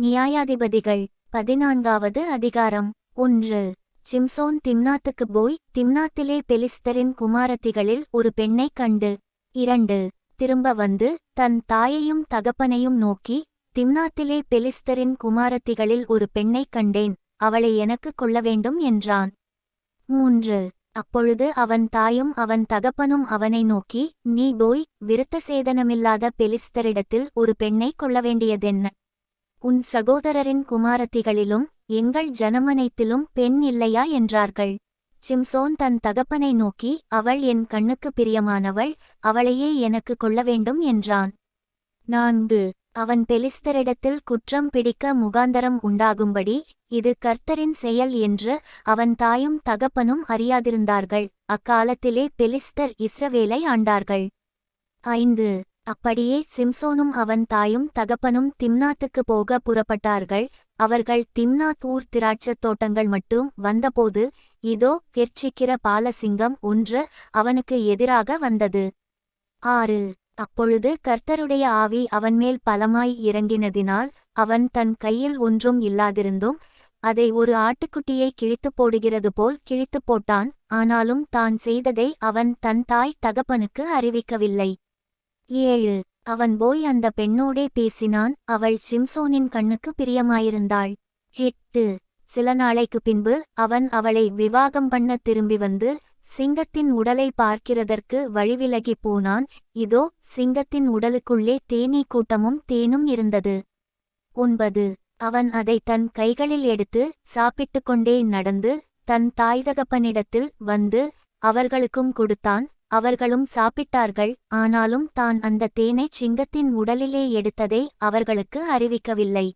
நியாயாதிபதிகள் பதினான்காவது அதிகாரம் ஒன்று. சிம்சோன் திம்னாத்துக்கு போய் திம்னாத்திலே பெலிஸ்தரின் குமாரத்திகளில் ஒரு பெண்ணைக் கண்டு இரண்டு. திரும்ப வந்து தன் தாயையும் தகப்பனையும் நோக்கி திம்னாத்திலே பெலிஸ்தரின் குமாரத்திகளில் ஒரு பெண்ணைக் கண்டேன் அவளை எனக்கு கொள்ள வேண்டும் என்றான். மூன்று. அப்பொழுது அவன் தாயும் அவன் தகப்பனும் அவனை நோக்கி நீ போய் விருத்த சேதனமில்லாத பெலிஸ்தரிடத்தில் ஒரு பெண்ணைக் கொள்ள வேண்டியதென்ன? உன் சகோதரரின் குமாரத்திகளிலும் எங்கள் ஜனமனைத்திலும் பெண் இல்லையா என்றார்கள். சிம்சோன் தன் தகப்பனை நோக்கி அவள் என் கண்ணுக்கு பிரியமானவள் அவளையே எனக்கு கொள்ள வேண்டும் என்றான். நான்கு. அவன் பெலிஸ்தரிடத்தில் குற்றம் பிடிக்க முகாந்தரம் உண்டாகும்படி இது கர்த்தரின் செயல் என்று அவன் தாயும் தகப்பனும் அறியாதிருந்தார்கள். அக்காலத்திலே பெலிஸ்தர் இஸ்ரவேலை ஆண்டார்கள். ஐந்து. அப்படியே சிம்சோனும் அவன் தாயும் தகப்பனும் திம்னாத்துக்கு போக புறப்பட்டார்கள். அவர்கள் திம்னாத் ஊர் திராட்சத் தோட்டங்கள் மட்டும் வந்தபோது இதோ கெர்ச்சிக்கிற பாலசிங்கம் ஒன்று அவனுக்கு எதிராக வந்தது. ஆறு. அப்பொழுது கர்த்தருடைய ஆவி அவன்மேல் பலமாய் இறங்கினதினால் அவன் தன் கையில் ஒன்றும் இல்லாதிருந்தும் அதை ஒரு ஆட்டுக்குட்டியை கிழித்துப் போடுகிறது போல் கிழித்துப் போட்டான். ஆனாலும் தான் செய்ததை அவன் தன் தாய் தகப்பனுக்கு அறிவிக்கவில்லை. ஏழு. அவன் போய் அந்த பெண்ணோடே பேசினான். அவள் சிம்சோனின் கண்ணுக்கு பிரியமாயிருந்தாள். எட்டு. சில நாளைக்கு பின்பு அவன் அவளை விவாகம் பண்ண திரும்பி வந்து சிங்கத்தின் உடலை பார்க்கிறதற்கு வழிவிலகிப் போனான். இதோ சிங்கத்தின் உடலுக்குள்ளே தேனீ கூட்டமும் தேனும் இருந்தது. ஒன்பது. அவன் அதை தன் கைகளில் எடுத்து சாப்பிட்டுக் கொண்டே நடந்து தன் தாய்தகப்பனிடத்தில் வந்து அவர்களுக்கும் கொடுத்தான். அவர்களும் சாப்பிட்டார்கள் ஆனாலும் தான் அந்த தேனை சிங்கத்தின் உடலிலே எடுத்ததை அவர்களுக்கு அறிவிக்கவில்லை.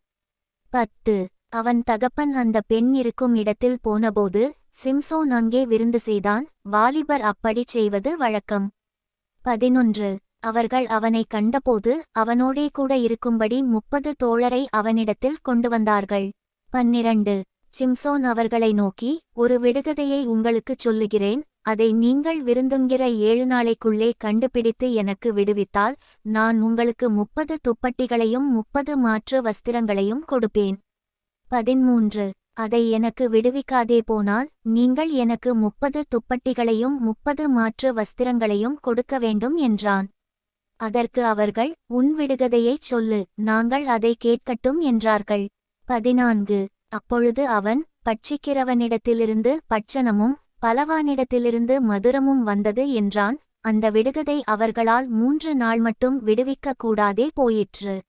பத்து. அவன் தகப்பன் அந்த பெண் இருக்கும் இடத்தில் போனபோது சிம்சோன் அங்கே விருந்து செய்தான் வாலிபர் அப்படிச் செய்வது வழக்கம். பதினொன்று. அவர்கள் அவனை கண்டபோது அவனோடே கூட இருக்கும்படி முப்பது தோழரை அவனிடத்தில் கொண்டு வந்தார்கள். பன்னிரண்டு. சிம்சோன் அவர்களை நோக்கி ஒரு விடுகதையை உங்களுக்குச் சொல்லுகிறேன் அதை நீங்கள் விருந்துங்கிற ஏழு நாளைக்குள்ளே கண்டுபிடித்து எனக்கு விடுவித்தால் நான் உங்களுக்கு முப்பது துப்பட்டிகளையும் முப்பது மாற்று வஸ்திரங்களையும் கொடுப்பேன். பதிமூன்று அதை எனக்கு விடுவிக்காதே போனால் நீங்கள் எனக்கு முப்பது துப்பட்டிகளையும் முப்பது மாற்று வஸ்திரங்களையும் கொடுக்க வேண்டும் என்றான். அதற்கு அவர்கள் உன் விடுகதையைச் சொல்லு நாங்கள் அதை கேட்கட்டும் என்றார்கள். பதினான்கு. அப்பொழுது அவன் பட்சிக்கிறவனிடத்திலிருந்து பட்சணமும் பலவானிடத்திலிருந்து மதுரமும் வந்தது என்றான். அந்த விடுகதை அவர்களால் மூன்று நாள் மட்டும் விடுவிக்கக் கூடாதே போயிற்று.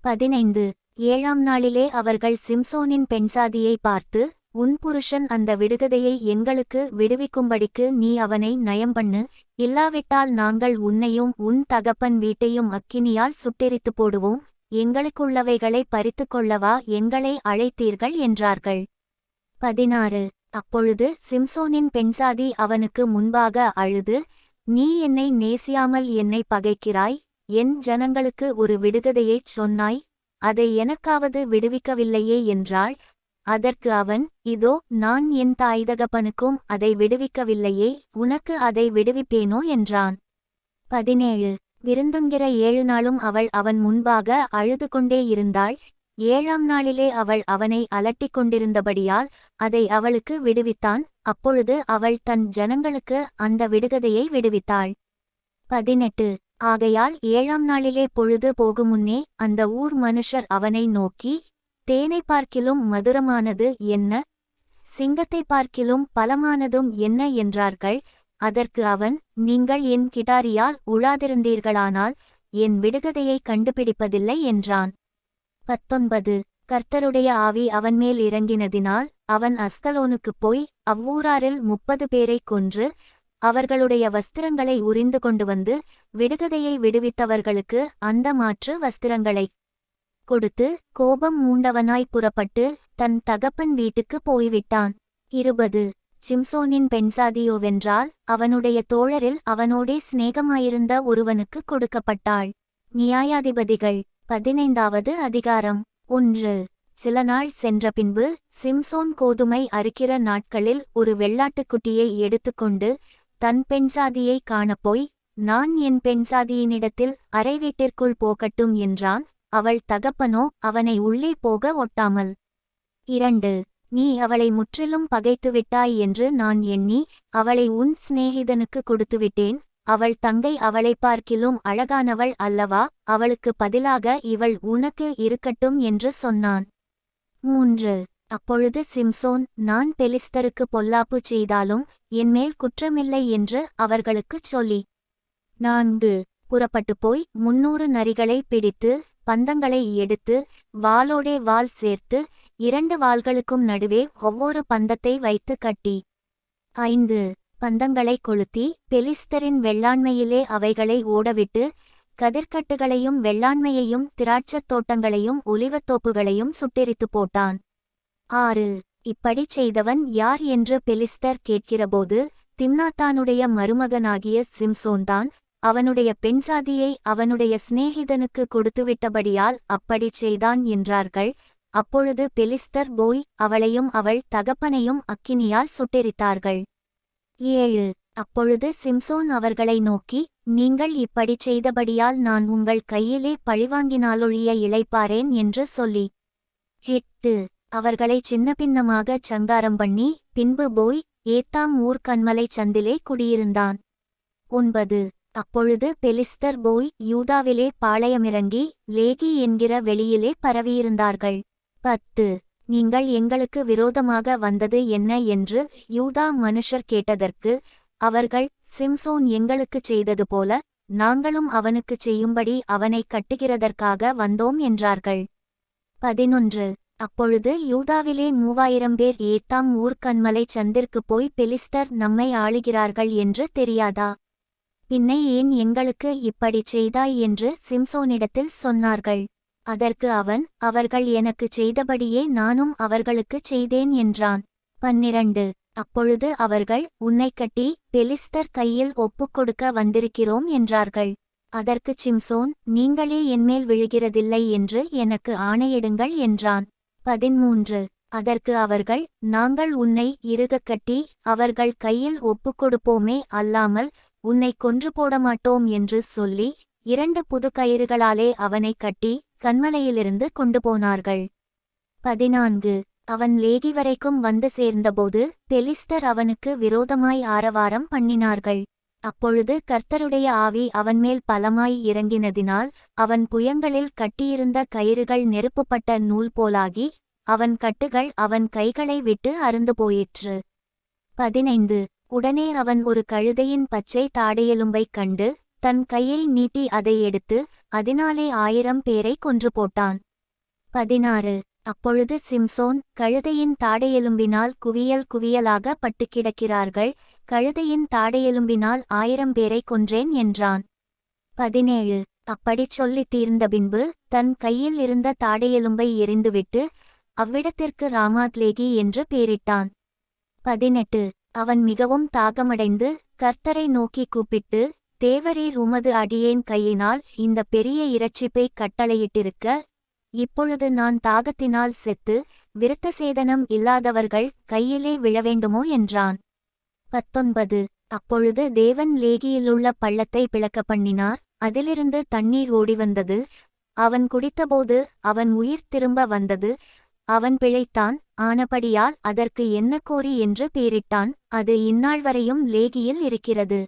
பதினைந்து. ஏழாம் நாளிலே அவர்கள் சிம்சோனின் பெண்சாதியை பார்த்து உன் புருஷன் அந்த விடுகதையை எங்களுக்கு விடுவிக்கும்படிக்கு நீ அவனை நயம் பண்ணு. இல்லாவிட்டால் நாங்கள் உன்னையும் உன் தகப்பன் வீட்டையும் அக்கினியால் சுட்டெரித்து போடுவோம். எங்களுக்குள்ளவைகளை பறித்து கொள்ளவா எங்களை அழைத்தீர்கள் என்றார்கள். பதினாறு. அப்பொழுது சிம்சோனின் பெண்சாதி அவனுக்கு முன்பாக அழுது நீ என்னை நேசியாமல் என்னை பகைக்கிறாய்? என் ஜனங்களுக்கு ஒரு விடுகதையைச் சொன்னாய்? அதை எனக்காவது விடுவிக்கவில்லையே? என்றாள். அதற்கு அவன் இதோ நான் என் தாய்தகப்பனுக்கும் அதை விடுவிக்கவில்லையே உனக்கு அதை விடுவிப்பேனோ? என்றான். பதினேழு. விருந்துங்கிற ஏழு நாளும் அவள் அவன் முன்பாக அழுது கொண்டே இருந்தாள். ஏழாம் நாளிலே அவள் அவனை அலட்டிக் கொண்டிருந்தபடியால் அதை அவளுக்கு விடுவித்தான். அப்பொழுது அவள் தன் ஜனங்களுக்கு அந்த விடுகதையை விடுவித்தாள். பதினெட்டு. ஆகையால் ஏழாம் நாளிலே பொழுது போகுமுன்னே அந்த ஊர் மனுஷர் அவனை நோக்கி தேனை பார்க்கிலும் மதுரமானது என்ன? சிங்கத்தை பார்க்கிலும் பலமானதும் என்ன என்றார்கள்? அதற்கு அவன் நீங்கள் என் கிடாரியால் உழாதிருந்தீர்களானால் என் விடுகதையை கண்டுபிடிப்பதில்லை என்றான். பத்தொன்பது. கர்த்தருடைய ஆவி அவன்மேல் இறங்கினதினால் அவன் அஸ்கலோனுக்குப் போய் அவ்வூராரில் முப்பது பேரைக் கொன்று அவர்களுடைய வஸ்திரங்களை உரிந்து கொண்டு வந்து விடுகதையை விடுவித்தவர்களுக்கு அந்த மாற்று வஸ்திரங்களை கொடுத்து கோபம் மூண்டவனாய் புறப்பட்டு தன் தகப்பன் வீட்டுக்கு போய்விட்டான். இருபது. சிம்சோனின் பெண்சாதியோவென்றால் அவனுடைய தோழரில் அவனோடே சிநேகமாயிருந்த ஒருவனுக்கு கொடுக்கப்பட்டாள். நியாயாதிபதிகள். பதினைந்தாவது அதிகாரம். ஒன்று. சில நாள் சென்ற பின்பு சிம்சோன் கோதுமை அறுக்கிற நாட்களில் ஒரு வெள்ளாட்டுக்குட்டியை எடுத்துக்கொண்டு தன் பெண்சாதியை காணப்போய் நான் என் பெண்சாதியினிடத்தில் அறை வீட்டிற்குள் போகட்டும் என்றான். அவள் தகப்பனோ அவனை உள்ளே போக ஒட்டாமல். இரண்டு. நீ அவளை முற்றிலும் பகைத்துவிட்டாய் என்று நான் எண்ணி அவளை உன் சிநேகிதனுக்கு கொடுத்துவிட்டேன். அவள் தங்கை அவளை பார்க்கிலும் அழகானவள் அல்லவா? அவளுக்கு பதிலாக இவள் உனக்கு இருக்கட்டும் என்று சொன்னான். மூன்று. அப்பொழுது சிம்சோன் நான் பெலிஸ்தருக்கு பொல்லாப்பு செய்தாலும் என்மேல் குற்றமில்லை என்று அவர்களுக்குச் சொல்லி. நான்கு. புறப்பட்டு போய் முன்னூறு நரிகளை பிடித்து பந்தங்களை எடுத்து வாளோடே வால் சேர்த்து இரண்டு வாள்களுக்கும் நடுவே ஒவ்வொரு பந்தத்தை வைத்து கட்டி. ஐந்து. பந்தங்களை கொளுத்தி பெலிஸ்தரின் வெள்ளாண்மையிலே அவைகளை ஓடவிட்டு கதிர்க்கட்டுகளையும் வெள்ளாண்மையையும் திராட்சத் தோட்டங்களையும் ஒலிவத்தோப்புகளையும் சுட்டெரித்து போட்டான். ஆறு. இப்படிச் செய்தவன் யார் என்று பெலிஸ்தர் கேட்கிறபோது திம்னாத்தானுடைய மருமகனாகிய சிம்சோன்தான் அவனுடைய பெண்சாதியை அவனுடைய சிநேகிதனுக்கு கொடுத்துவிட்டபடியால் அப்படிச் செய்தான் என்றார்கள். அப்பொழுது பெலிஸ்தர் போய் அவளையும் அவள் தகப்பனையும் அக்கினியால் சுட்டெரித்தார்கள். ஏழு. அப்பொழுது சிம்சோன் அவர்களை நோக்கி நீங்கள் இப்படிச் செய்தபடியால் நான் உங்கள் கையிலே பழிவாங்கினாலொழிய இளைப்பாரேன் என்று சொல்லி. எட்டு. அவர்களை சின்னபின்னமாகச் சங்காரம் பண்ணி பின்பு போய் ஏத்தாம் ஊர் கண்மலை சந்திலே குடியிருந்தான். ஒன்பது. அப்பொழுது பெலிஸ்தர் போய் யூதாவிலே பாளையமிறங்கி லேகி என்கிற வெளியிலே பரவியிருந்தார்கள். பத்து. நீங்கள் எங்களுக்கு விரோதமாக வந்தது என்ன என்று யூதா மனுஷர் கேட்டதற்கு அவர்கள் சிம்சோன் எங்களுக்குச் செய்தது போல நாங்களும் அவனுக்குச் செய்யும்படி அவனைக் கட்டுகிறதற்காக வந்தோம் என்றார்கள். பதினொன்று. அப்பொழுது யூதாவிலே மூவாயிரம் பேர் ஏத்தாம் ஊர்க்கண்மலை சந்திற்கு போய் பெலிஸ்தர் நம்மை ஆளுகிறார்கள் என்று தெரியாதா? பின்னை ஏன் எங்களுக்கு இப்படிச் செய்தாய் என்று சிம்சோனிடத்தில் சொன்னார்கள். அதற்கு அவன் அவர்கள் எனக்குச் செய்தபடியே நானும் அவர்களுக்குச் செய்தேன் என்றான். பன்னிரண்டு. அப்பொழுது அவர்கள் உன்னைக் கட்டி பெலிஸ்தர் கையில் ஒப்புக்கொடுக்க வந்திருக்கிறோம் என்றார்கள். அதற்குச் சிம்சோன் நீங்களே என்மேல் விழுகிறதில்லை என்று எனக்கு ஆணையிடுங்கள் என்றான். பதிமூன்று. அதற்கு அவர்கள் நாங்கள் உன்னை இறுகக் கட்டி அவர்கள் கையில் ஒப்புக்கொடுப்போமே அல்லாமல் உன்னை கொன்று போடமாட்டோம் என்று சொல்லி இரண்டு புது கயிறுகளாலே அவனைக் கட்டி கண்மலையிலிருந்து கொண்டு போனார்கள். பதினான்கு. அவன் லேகி வரைக்கும் வந்து சேர்ந்தபோது பெலிஸ்தர் அவனுக்கு விரோதமாய் ஆரவாரம் பண்ணினார்கள். அப்பொழுது கர்த்தருடைய ஆவி அவன்மேல் பலமாய் இறங்கினதினால் அவன் புயங்களில் கட்டியிருந்த கயிறுகள் நெருப்புப்பட்ட நூல் போலாகி அவன் கட்டுகள் அவன் கைகளை விட்டு அருந்து போயிற்று. பதினைந்து. உடனே அவன் ஒரு கழுதையின் பச்சை தாடையெலும்பைக் கண்டு தன் கையை நீட்டி அதை எடுத்து அதனாலே ஆயிரம் பேரை கொன்று போட்டான். பதினாறு. அப்பொழுது சிம்சோன் கழுதையின் தாடையெலும்பினால் குவியல் குவியலாக பட்டு கிடக்கிறார்கள். கழுதையின் தாடையெலும்பினால் ஆயிரம் பேரை கொன்றேன் என்றான். பதினேழு. அப்படிச் சொல்லித் தீர்ந்த பின்பு தன் கையில் இருந்த தாடையெலும்பை எறிந்துவிட்டு அவ்விடத்திற்கு ராமாத்லேகி என்று பேரிட்டான். பதினெட்டு. அவன் மிகவும் தாகமடைந்து கர்த்தரை நோக்கி கூப்பிட்டு தேவரீர் உமது அடியேன் கையினால் இந்த பெரிய இரட்சிப்பை கட்டளையிட்டிருக்க இப்பொழுது நான் தாகத்தினால் செத்து விருத்தசேதனம் இல்லாதவர்கள் கையிலே விழவேண்டுமோ என்றான். பத்தொன்பது. அப்பொழுது தேவன் லேகியிலுள்ள பள்ளத்தை பிளக்க பண்ணினார் அதிலிருந்து தண்ணீர் ஓடிவந்தது. அவன் குடித்தபோது அவன் உயிர் திரும்ப வந்தது. அவன் பிழைத்தான். ஆனபடியால் அதற்கு என்ன கோரி என்று பேரிட்டான். அது இந்நாள் வரையும் லேகியில் இருக்கிறது.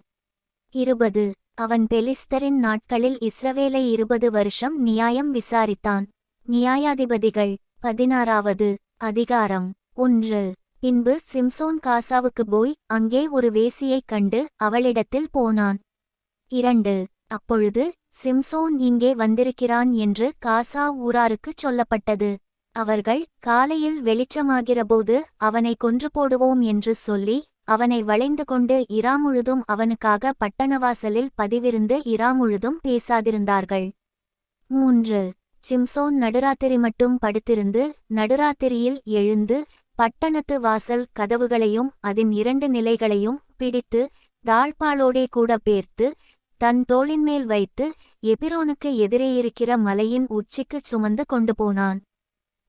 இருபது. அவன் பெலிஸ்தரின் நாட்களில் இஸ்ரவேலை இருபது வருஷம் நியாயம் விசாரித்தான். நியாயாதிபதிகள் பதினாறாவது அதிகாரம் ஒன்று. பின்பு சிம்சோன் காசாவுக்கு போய் அங்கே ஒரு வேசியைக் கண்டு அவளிடத்தில் போனான். இரண்டு. அப்பொழுது சிம்சோன் இங்கே வந்திருக்கிறான் என்று காசா ஊராருக்குச் சொல்லப்பட்டது. அவர்கள் காலையில் வெளிச்சமாகிறபோது அவனை கொன்று போடுவோம் என்று சொல்லி அவனை வளைந்து கொண்டு இராமுழுதும் அவனுக்காக பட்டணவாசலில் பதிவிருந்து இராமுழுதும் பேசாதிருந்தார்கள். மூன்று. சிம்சோன் நடுராத்திரி மட்டும் படுத்திருந்து நடுராத்திரியில் எழுந்து பட்டணத்து வாசல் கதவுகளையும் அதன் இரண்டு நிலைகளையும் பிடித்து தாழ்பாலோடே கூட பேர்த்து தன் தோளின்மேல் வைத்து எபிரோனுக்கு எதிரே இருக்கிற மலையின் உச்சிக்குச் சுமந்து கொண்டு போனான்.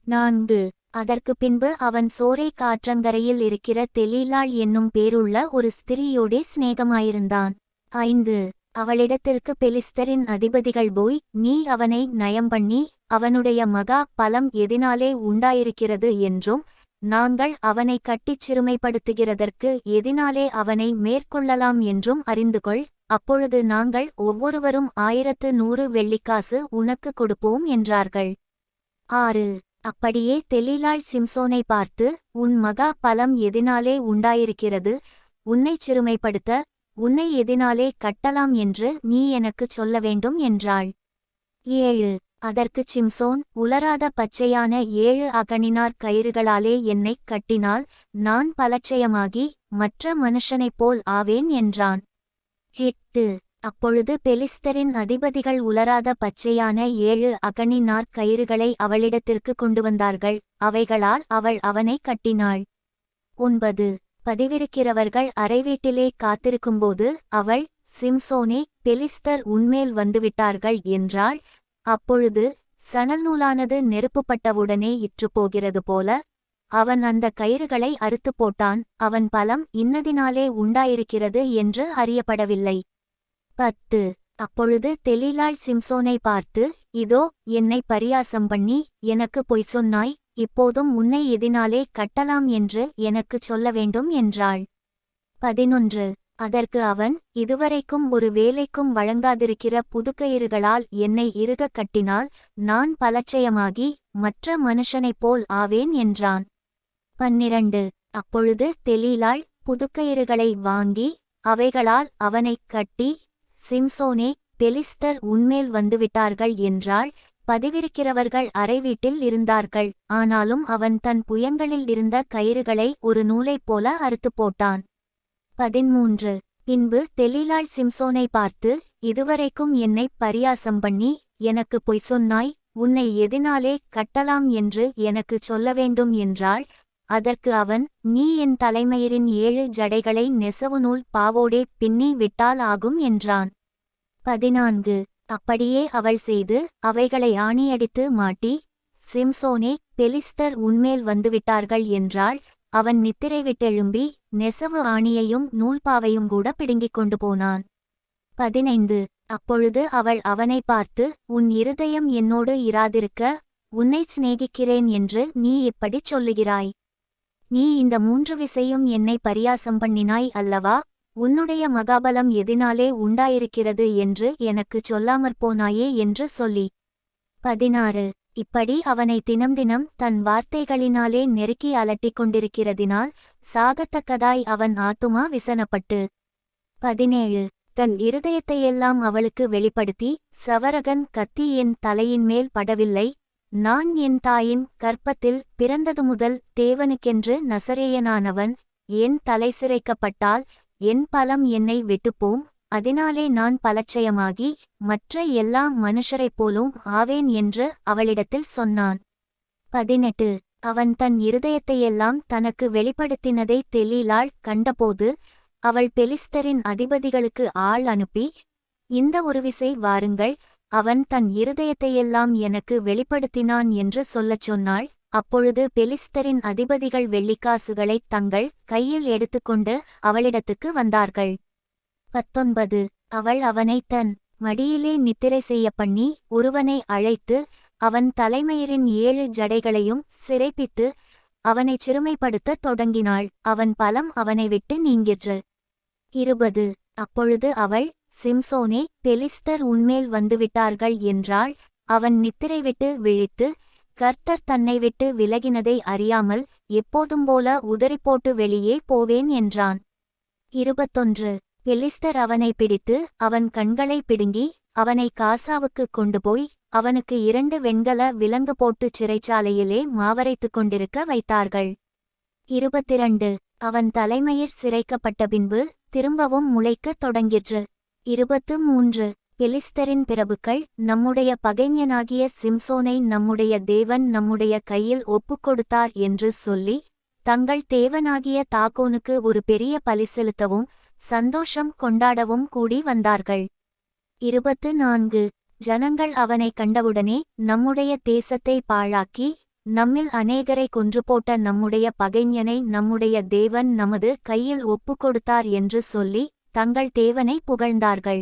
நான்கு. அதற்கு பின்பு அவன் சோரை காற்றங்கரையில் இருக்கிற தெலீலாள் என்னும் பேருள்ள ஒரு ஸ்திரீயோடே சிநேகமாயிருந்தான். ஐந்து. அவளிடத்திற்கு பெலிஸ்தரின் அதிபதிகள் போய் நீ அவனை நயம் பண்ணி அவனுடைய மகா பலம் எதினாலே உண்டாயிருக்கிறது என்றும் நாங்கள் அவனை கட்டிச் சிறுமைப்படுத்துகிறதற்கு எதினாலே அவனை மேற்கொள்ளலாம் என்றும் அறிந்து கொள் அப்பொழுது நாங்கள் ஒவ்வொருவரும் ஆயிரத்து நூறு வெள்ளிக்காசு உனக்கு கொடுப்போம் என்றார்கள். ஆறு. அப்படியே தெலிலாள் சிம்சோனை பார்த்து உன் மகா பலம் எதினாலே உண்டாயிருக்கிறது. உன்னைச் சிறுமைப்படுத்த உன்னை எதினாலே கட்டலாம் என்று நீ எனக்குச் சொல்ல வேண்டும் என்றாள். ஏழு. அதற்கு சிம்சோன் உலராத பச்சையான ஏழு அகனினார் கயிறுகளாலே என்னைக் கட்டினால் நான் பலட்சயமாகி மற்ற மனுஷனைப் போல் ஆவேன் என்றான். எட்டு. அப்பொழுது பெலிஸ்தரின் அதிபதிகள் உலராத பச்சையான ஏழு அகனினார் கயிறுகளை அவளிடத்திற்கு கொண்டு வந்தார்கள். அவைகளால் அவள் அவனை கட்டினாள். ஒன்பது. பதிவிருக்கிறவர்கள் அறைவீட்டிலே காத்திருக்கும்போது அவள் சிம்சோனே பெலிஸ்தர் உன்மேல் வந்துவிட்டார்கள் என்றாள். அப்பொழுது சணல் நூலானது நெருப்புப்பட்டவுடனே இற்றுப்போகிறது போல அவன் அந்த கயிறுகளை அறுத்து போட்டான். அவன் பலம் இன்னதினாலே உண்டாயிருக்கிறது என்று அறியப்படவில்லை. பத்து. அப்பொழுது தெலீலாள் சிம்சோனை பார்த்து இதோ என்னை பரியாசம் பண்ணி எனக்கு பொய் சொன்னாய் இப்போதும் உன்னை எதினாலே கட்டலாம் என்று எனக்குச் சொல்ல வேண்டும் என்றாள். பதினொன்று. அதற்கு அவன் இதுவரைக்கும் ஒரு வேலைக்கும் வழங்காதிருக்கிற புதுக்கயிறுகளால் என்னை இறுகக் கட்டினால் நான் பலட்சயமாகி மற்ற மனுஷனைப் போல் ஆவேன் என்றான். பன்னிரண்டு. அப்பொழுது தெலீலாள் புதுக்கயிறுகளை வாங்கி அவைகளால் அவனைக் கட்டி சிம்சோனே பெலிஸ்தர் உன்மேல் வந்துவிட்டார்கள் என்றாள் பதிவிருக்கிறவர்கள் அறைவீட்டில் இருந்தார்கள். ஆனாலும் அவன் தன் புயங்களில் இருந்த கயிறுகளை ஒரு நூலைப் போல அறுத்துப் போட்டான். பதிமூன்று பின்பு தெலீலாள் சிம்சோனை பார்த்து இதுவரைக்கும் என்னைப் பரியாசம் பண்ணி எனக்கு பொய் சொன்னாய் உன்னை எதினாலே கட்டலாம் என்று எனக்குச் சொல்ல வேண்டும் என்றாள் அதற்கு அவன் நீ என் தலைமயிரின் ஏழு ஜடைகளை நெசவு நூல் பாவோடே பின்னி விட்டால் ஆகும் என்றான். பதினான்கு. அப்படியே அவள் செய்து அவைகளை ஆணியடித்து மாட்டி சிம்சோனே பெலிஸ்தர் உன்மேல் வந்துவிட்டார்கள் என்றாள். அவன் நித்திரை விட்டெழும்பி நெசவு ஆணியையும் நூல்பாவையும் கூட பிடுங்கிக் கொண்டு போனான். பதினைந்து. அப்பொழுது அவள் அவனை பார்த்து உன் இருதயம் என்னோடு இராதிருக்க உன்னைச் சிநேகிக்கிறேன் என்று நீ இப்படிச் சொல்லுகிறாய். நீ இந்த மூன்று விசையும் என்னை பரியாசம் பண்ணினாய் அல்லவா? உன்னுடைய மகாபலம் எதினாலே உண்டாயிருக்கிறது என்று எனக்குச் சொல்லாமற் போனாயே என்று சொல்லி. பதினாறு. இப்படி அவனை தினம் தினம் தன் வார்த்தைகளினாலே நெருக்கி அலட்டிக் கொண்டிருக்கிறதினால் சாகத்தக்கதாய் அவன் ஆத்துமா விசனப்பட்டு. பதினேழு. தன் இருதயத்தையெல்லாம் அவளுக்கு வெளிப்படுத்தி சவரகன் கத்தி என் தலையின் மேல் படவில்லை நான் என் தாயின் கற்பத்தில் பிறந்தது முதல் தேவனுக்கென்று நசரேயனானவன் என் தலை சிரைக்கப்பட்டால் என் பலம் என்னை வெட்டுப்போம் அதனாலே நான் பலட்சயமாகி மற்ற எல்லா மனுஷரைப் போலும் ஆவேன் என்று அவளிடத்தில் சொன்னான். பதினெட்டு. அவன் தன் இருதயத்தையெல்லாம் தனக்கு வெளிப்படுத்தினதை தெலீலாள் கண்டபோது அவள் பெலிஸ்தரின் அதிபதிகளுக்கு ஆள் அனுப்பி இந்த ஒரு விசை வாருங்கள் அவன் தன் இருதயத்தையெல்லாம் எனக்கு வெளிப்படுத்தினான் என்று சொல்லச் சொன்னாள். அப்பொழுது பெலிஸ்தரின் அதிபதிகள் வெள்ளிக்காசுகளைத் தங்கள் கையில் எடுத்துக்கொண்டு அவளிடத்துக்கு வந்தார்கள். பத்தொன்பது. அவள் அவனை தன் மடியிலே நித்திரை செய்ய பண்ணி ஒருவனை அழைத்து அவன் தலைமையரின் ஏழு ஜடைகளையும் சிறைப்பித்து அவனைச் சிறுமைப்படுத்தத் தொடங்கினாள். அவன் பலம் அவனை விட்டு நீங்கிற்று. இருபது. அப்பொழுது அவள் சிம்சோனே பெலிஸ்தர் உன்மேல் வந்துவிட்டார்கள் என்றாள். அவன் நித்திரை விட்டு விழித்து கர்த்தர் தன்னை விட்டு விலகினதை அறியாமல் எப்போதும் போல உதறிப்போட்டு வெளியே போவேன் என்றான். இருபத்தொன்று. பெலிஸ்தர் அவனை பிடித்து அவன் கண்களை பிடுங்கி அவனை காசாவுக்குக் கொண்டு போய் அவனுக்கு இரண்டு வெண்கல விலங்கு போட்டுச் சிறைச்சாலையிலே மாவரைத்துக் கொண்டிருக்க வைத்தார்கள். இருபத்திரண்டு. அவன் தலைமயிர் சிறைக்கப்பட்ட பின்பு திரும்பவும் முளைக்கத் தொடங்கிற்று. இருபத்து மூன்று. பெலிஸ்தரின் பிரபுக்கள் நம்முடைய பகைஞனாகிய சிம்சோனை நம்முடைய தேவன் நம்முடைய கையில் ஒப்புக்கொடுத்தார் என்று சொல்லி தங்கள் தேவனாகிய தாக்கோனுக்கு ஒரு பெரிய பலி செலுத்தவும் சந்தோஷம் கொண்டாடவும் கூடி வந்தார்கள். இருபத்து நான்கு. ஜனங்கள் அவனை கண்டவுடனே நம்முடைய தேசத்தை பாழாக்கி நம்மில் அநேகரை கொன்று போட்ட நம்முடைய பகைஞனை நம்முடைய தேவன் நமது கையில் ஒப்புக்கொடுத்தார் என்று சொல்லி தங்கள் தேவனை புகழ்ந்தார்கள்.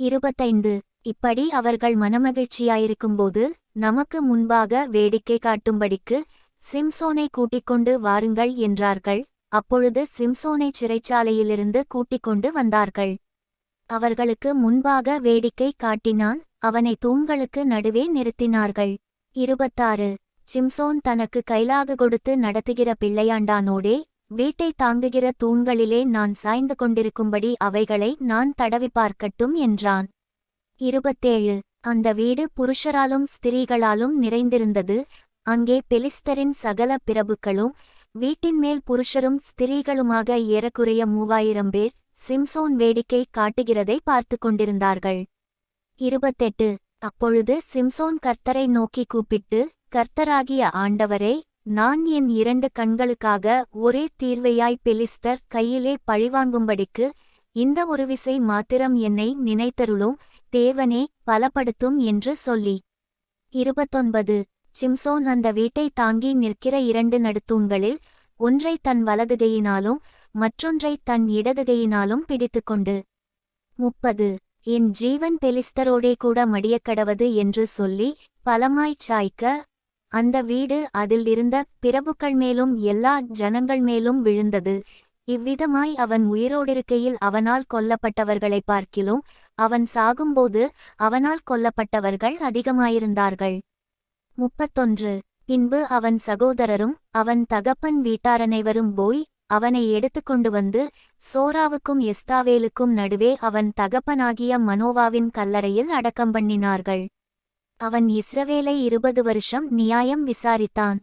இருபத்தைந்து. இப்படி அவர்கள் மனமகிழ்ச்சியாயிருக்கும்போது நமக்கு முன்பாக வேடிக்கை காட்டும்படிக்கு சிம்சோனை கூட்டிக்கொண்டு வாருங்கள் என்றார்கள். அப்பொழுது சிம்சோனை சிறைச்சாலையிலிருந்து கூட்டிக்கொண்டு வந்தார்கள். அவர்களுக்கு முன்பாக வேடிக்கை காட்டினான் அவனை தூண்களுக்கு நடுவே நிறுத்தினார்கள். இருபத்தாறு. சிம்சோன் தனக்கு கைலாக கொடுத்து நடத்துகிற பிள்ளையாண்டானோடே வீட்டை தாங்குகிற தூண்களிலே நான் சாய்ந்து கொண்டிருக்கும்படி அவைகளை நான் தடவி பார்க்கட்டும் என்றான். இருபத்தேழு. அந்த வீடு புருஷராலும் ஸ்திரீகளாலும் நிறைந்திருந்தது. அங்கே பெலிஸ்தரின் சகல பிரபுக்களும் வீட்டின் மேல் புருஷரும் ஸ்திரீகளுமாக ஏறக்குறைய மூவாயிரம் பேர் சிம்சோன் வேடிக்கை காட்டுகிறதை பார்த்து கொண்டிருந்தார்கள். இருபத்தெட்டு. அப்பொழுது சிம்சோன் கர்த்தரை நோக்கி கூப்பிட்டு கர்த்தராகிய ஆண்டவரே நான் என் இரண்டு கண்களுக்காக ஒரே தீர்வையாய் பெலிஸ்தர் கையிலே பழிவாங்கும்படிக்கு இந்த ஒரு விசை மாத்திரம் என்னை நினைத்தருளும் தேவனே பலப்படுத்தும் என்று சொல்லி. இருபத்தொன்பது. சிம்சோன் அந்த வீட்டை தாங்கி நிற்கிற இரண்டு நடுத்தூண்களில் ஒன்றை தன் வலதுகையினாலும் மற்றொன்றை தன் இடதுகையினாலும் பிடித்துக்கொண்டு. முப்பது. என் ஜீவன் பெலிஸ்தரோடே கூட மடியக்கடவது என்று சொல்லி பலமாய்ச் சாய்க்க அந்த வீடு அதில் இருந்த பிரபுக்கள் மேலும் எல்லா ஜனங்கள் மேலும் விழுந்தது. இவ்விதமாய் அவன் உயிரோடிருக்கையில் அவனால் கொல்லப்பட்டவர்களைப் பார்க்கிலும் அவன் சாகும்போது அவனால் கொல்லப்பட்டவர்கள் அதிகமாயிருந்தார்கள். முப்பத்தொன்று. பின்பு அவன் சகோதரரும் அவன் தகப்பன் வீட்டாரனைவரும் போய் அவனை எடுத்துக்கொண்டு வந்து சோராவுக்கும் எஸ்தாவேலுக்கும் நடுவே அவன் தகப்பனாகிய மனோவாவின் கல்லறையில் அடக்கம் பண்ணினார்கள். அவன் இஸ்ரவேலை இருபது வருஷம் நியாயம் விசாரித்தான்.